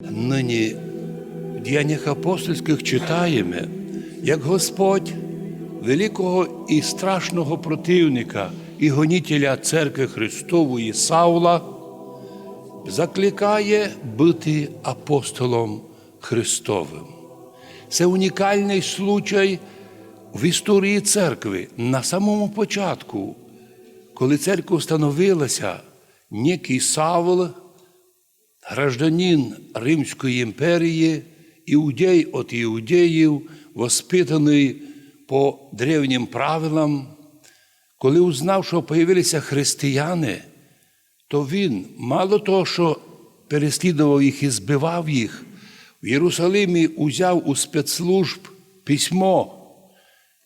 Нині в діяннях апостольських читаємо, як Господь великого і страшного противника і гонітеля церкви Христової Саула закликає бути апостолом Христовим. Це унікальний случай в історії церкви на самому початку, коли церква встановилася, некий Савл, гражданин Римської імперії, іудей от іудеїв, воспитаний по древнім правилам, коли узнав, що появилися християни, то він мало того, що переслідував їх і збивав їх, в Єрусалимі узяв у спецслужб письмо.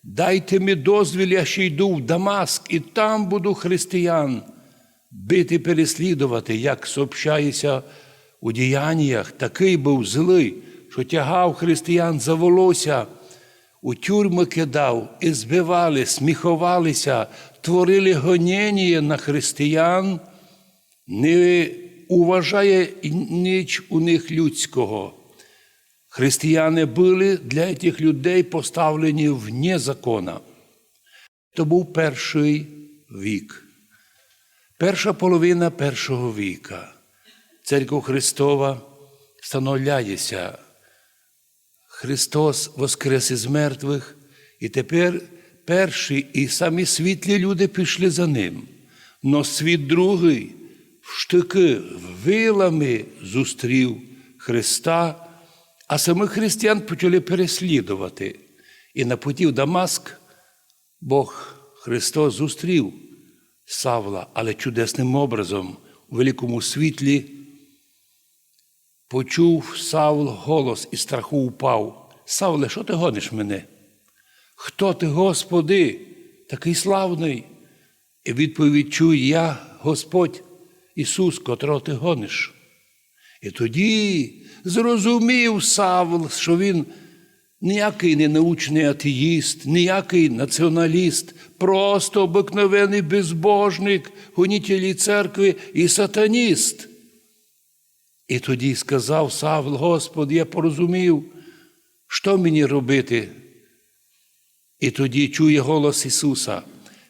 Дайте мені дозвіл, я ще йду в Дамаск, і там буду християн бити, переслідувати, як сообщається у діяннях, такий був злий, що тягав християн за волосся, у тюрми кидав, і збивали, сміховалися, творили гоніння на християн, не уважає ніч у них людського. Християни були для цих людей поставлені вне закона. То був перший вік. Перша половина першого віка. Церква Христова становляється. Христос воскрес із мертвих, і тепер перші і самі світлі люди пішли за ним. Но світ другий в штики вилами зустрів Христа, а самих християн почали переслідувати. І на путі в Дамаск Бог Христос зустрів Савла, але чудесним образом у великому світлі почув Савл голос і страху упав. Савле, що ти гониш мене? Хто ти, Господи, такий славний? І відповідь чує я, Господь Ісус, котрого ти гониш. І тоді зрозумів Савл, що він ніякий не научний атеїст, ніякий націоналіст, просто обикновений безбожник, гонітелі церкви і сатаніст. І тоді сказав Савл, Господи, я порозумів, що мені робити. І тоді чує голос Ісуса.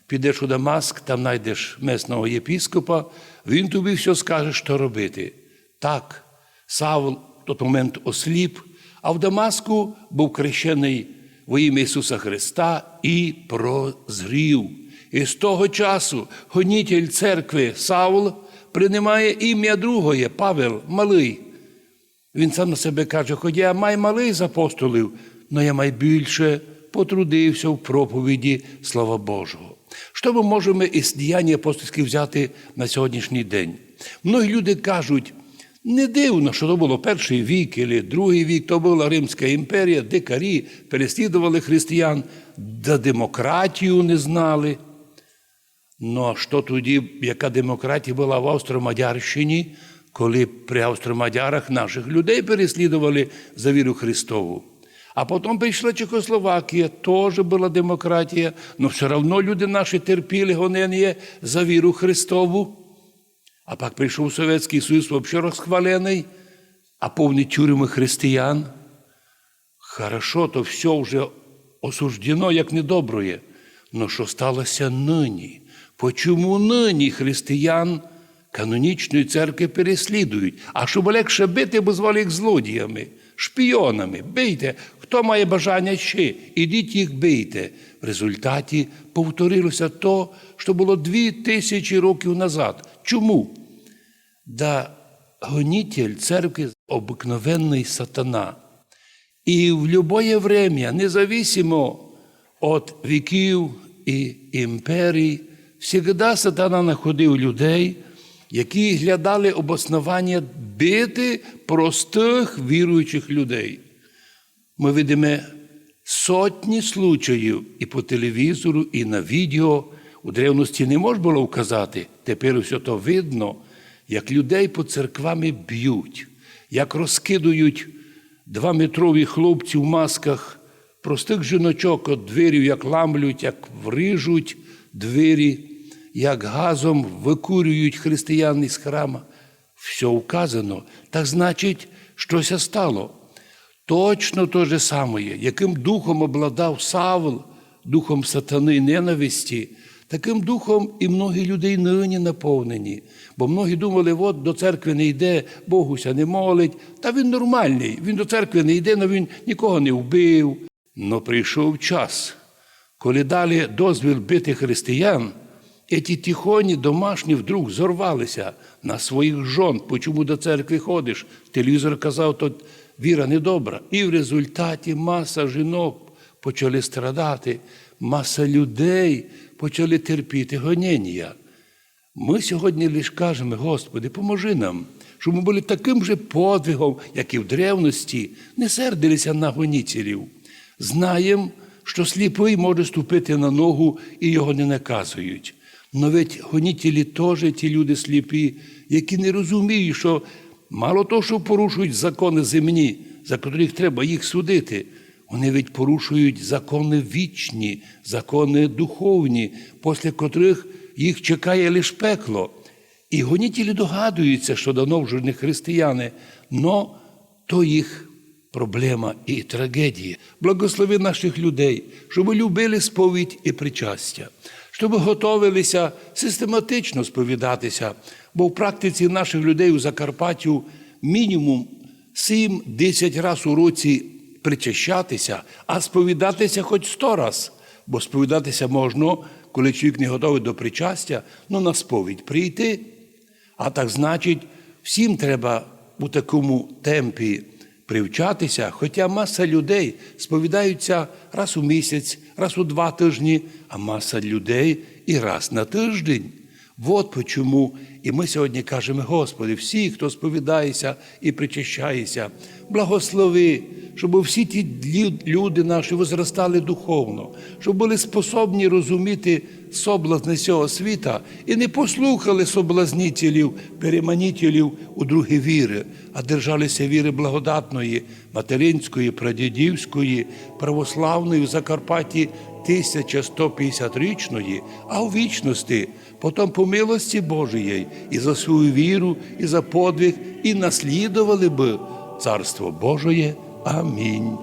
Підеш у Дамаск, там знайдеш месного єпіскопа, він тобі все скаже, що робити. Так, Савл в той момент осліп, а в Дамаску був крещений во ім'я Ісуса Христа і прозрів. І з того часу гонітель церкви Савл приймає ім'я другої, Павел Малий. Він сам на себе каже, хоч я май малий з апостолів, але я май більше потрудився в проповіді Слова Божого. Що ми можемо із діяння апостольських взяти на сьогоднішній день? Многі люди кажуть, не дивно, що то було перший вік або другий вік, то була Римська імперія, дикарі переслідували християн, да демократію не знали. Ну а що тоді, яка демократія була в Австро-Мадярщині, коли при Австро-Мадярах наших людей переслідували за віру Христову? А потім прийшла Чехословакія, теж була демократія, але все одно люди наші терпіли гонення за віру Христову. А пак прийшов Совєтський Союз, взагалі розхвалений, а повні тюрми християн. Хорошо, то все вже осуждено як недоброє. Но що сталося нині? Почому нині християн канонічної церкви переслідують? А щоб легше бити, бо звали їх злодіями, шпіонами. Бийте. Хто має бажання ще? Ідіть їх бийте. В результаті повторилося то, що було дві тисячі років назад. Чому? Да гонитель церкви обикновенний сатана. І в любое время, независимо від віків і імперій, завжди сатана знаходив людей, які глядали обоснування бити простих віруючих людей. Ми видимо сотні случаїв і по телевізору, і на відео. У древності не можна було вказати, тепер все то видно, як людей по церквами б'ють, як розкидують двометрові хлопці в масках, простих жіночок від дверів, як ламлють, як врижуть двері, як газом викурюють християн із храма. Все вказано. Так значить, щося стало. Точно те же саме, яким духом обладав Савл, духом сатани ненависті, таким духом і многі людей нині наповнені. Бо многі думали, от до церкви не йде, Богуся не молить. Та він нормальний, він до церкви не йде, але він нікого не вбив. Но прийшов час, коли дали дозвіл бити християн, Эти тихоні домашні вдруг зорвалися на своїх жон. Почому до церкви ходиш? Телевізор казав, то віра недобра. І в результаті маса жінок почали страдати, маса людей почали терпіти гоніння. Ми сьогодні лише кажемо, Господи, поможи нам, щоб ми були таким же подвигом, як і в древності, не сердилися на гонітелів. Знаємо, що сліпий може ступити на ногу і його не наказують. Но ведь гонітелі теж ті люди сліпі, які не розуміють, що мало того, що порушують закони земні, за котрих треба їх судити, вони ведь порушують закони вічні, закони духовні, після котрих їх чекає лише пекло. І гонітелі догадуються, що дано вже не християни, но то їх проблема і трагедія. Благослови наших людей, щоб любили сповідь і причастя, щоб готовилися систематично сповідатися, бо в практиці наших людей у Закарпаттю мінімум 7-10 разів у році причащатися, а сповідатися хоч 100 раз. Бо сповідатися можна, коли чоловік не готовий до причастя, ну на сповідь прийти. А так значить, всім треба у такому темпі привчатися, хоча маса людей сповідаються раз у місяць, раз у два тижні, а маса людей і раз на тиждень. От чому і ми сьогодні кажемо, Господи, всі, хто сповідається і причащається, благослови, щоб всі ті люди наші возростали духовно, щоб були способні розуміти соблазни цього світа і не послухали соблазнітелів, переманітелів у другі віри, а держалися віри благодатної, материнської, прадідівської, православної в Закарпатті 1150-річної, а у вічності, потім по милості Божої, і за свою віру, і за подвиг, і наслідували би Царство Божоє. Амінь.